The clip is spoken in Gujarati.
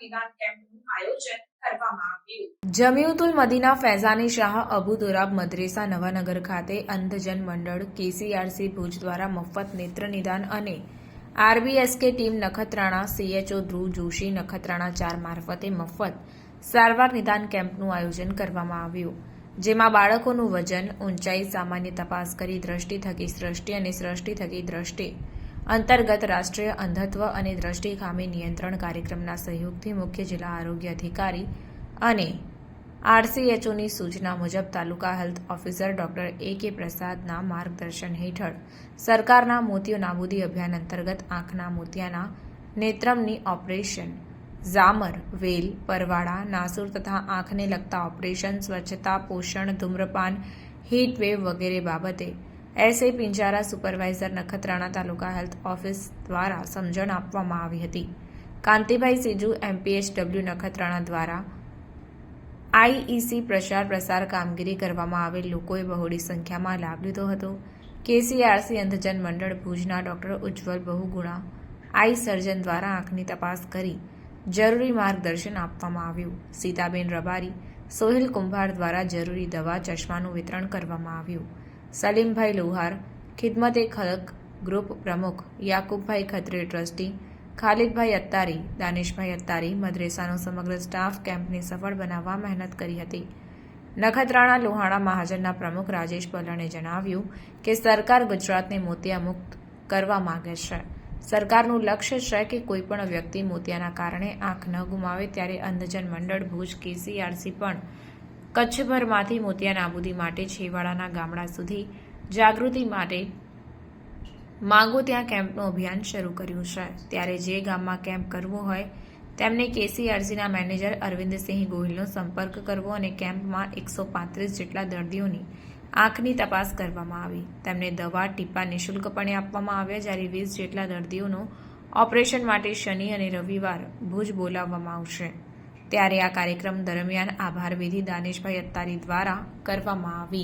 નિદાન કેમ્પનું આયોજન જમિયતુલ મદીના ફૈઝાની શાહ અબુ દુરાબ મદ્રેસા નવાનગર ખાતે અંધજન મંડળ કેસીઆરસી ભુજ દ્વારા મફત નેત્ર નિદાન અને RBSK team Nakhatrana CHO Dhruv Joshi Nakhatrana ચાર મારફતે મફત સારવાર નિદાન કેમ્પનું આયોજન કરવામાં આવ્યું. જેમાં બાળકોનું વજન, ઊંચાઈ, સામાન્ય તપાસ કરી દ્રષ્ટિ થકી સૃષ્ટિ અને સૃષ્ટિ થકી દ્રષ્ટિ અંતર્ગત રાષ્ટ્રીય અંધત્વ અને દ્રષ્ટિ ખામી નિયંત્રણ કાર્યક્રમના સહયોગથી મુખ્ય જિલ્લા આરોગ્ય અધિકારી અને આરસીએચઓની સૂચના મુજબ taluka health officer doctor A K પ્રસાદના માર્ગદર્શન હેઠળ સરકારના મોતિયો નાબૂદી અભિયાન અંતર્ગત આંખના મોતિયાના નેત્રમની ઓપરેશન, ઝામર, વેલ, પરવાળા, નાસુર તથા આંખને લગતા ઓપરેશન, સ્વચ્છતા, પોષણ, ધૂમ્રપાન હીટવેવ વગેરે બાબતે SA Pinjara supervisor Nakhatrana taluka health office દ્વારા સમજણ આપવામાં આવી હતી. કાંતિભાઈ સીજુ એમપીએચડબલ્યુ નખત્રાણા દ્વારા આઈઈસી પ્રચાર પ્રસાર કામગીરી કરવામાં આવેલ લોકોએ બહોળી સંખ્યામાં લાભ લીધો હતો. કેસીઆરસી અંધજન મંડળ ભુજના ડોક્ટર ઉજ્જવલ બહુગુણા, આઈ સર્જન દ્વારા આંખની તપાસ કરી જરૂરી માર્ગદર્શન આપવામાં આવ્યું. સીતાબેન રબારી, સોહિલ કુંભાર દ્વારા જરૂરી દવા, ચશ્માનું વિતરણ કરવામાં આવ્યું. સલીમભાઈ લુહાર, ખિદમત એ ખલક ગ્રુપ પ્રમુખ, યાકુબભાઈ ખત્રી ટ્રસ્ટી, ખાલિદભાઈ અત્તારી, દાનિશભાઈ અત્તારી મદ્રેસાનો સમગ્ર સ્ટાફ કેમ્પને સફળ બનાવવા મહેનત કરી હતી. નખત્રાણા લોહાણા મહાજનના પ્રમુખ રાજેશ પલણે જણાવ્યું કે સરકાર ગુજરાતને મોતિયા મુક્ત કરવા માંગે છે. સરકારનું લક્ષ્ય છે કે કોઈપણ વ્યક્તિ મોતિયાના કારણે આંખ ન ગુમાવે ત્યારે અંધજન મંડળ ભુજ કેસીઆરસી પણ કચ્છભરમાંથી મોતિયા નાબૂદી માટે છેવાડાના ગામડા સુધી જાગૃતિ માટે માંગો ત્યાં કેમ્પનું અભિયાન શરૂ કર્યું છે. ત્યારે જે ગામમાં કેમ્પ કરવો હોય, તેમને કેસીઆરસીના મેનેજર અરવિંદસિંહ ગોહિલનો સંપર્ક કરવો અને કેમ્પમાં એકસો પાંત્રીસ જેટલા દર્દીઓની આંખની તપાસ કરવામાં આવી. તેમને દવા, ટીપા નિઃશુલ્કપણે આપવામાં આવ્યા. જ્યારે વીસ જેટલા દર્દીઓનું ઓપરેશન માટે શનિ અને રવિવાર ભુજ બોલાવવામાં આવશે. ત્યારે આ કાર્યક્રમ દરમિયાન આભાર વિધિ દાનેશભાઈ અત્તારી દ્વારા કરવામાં આવી.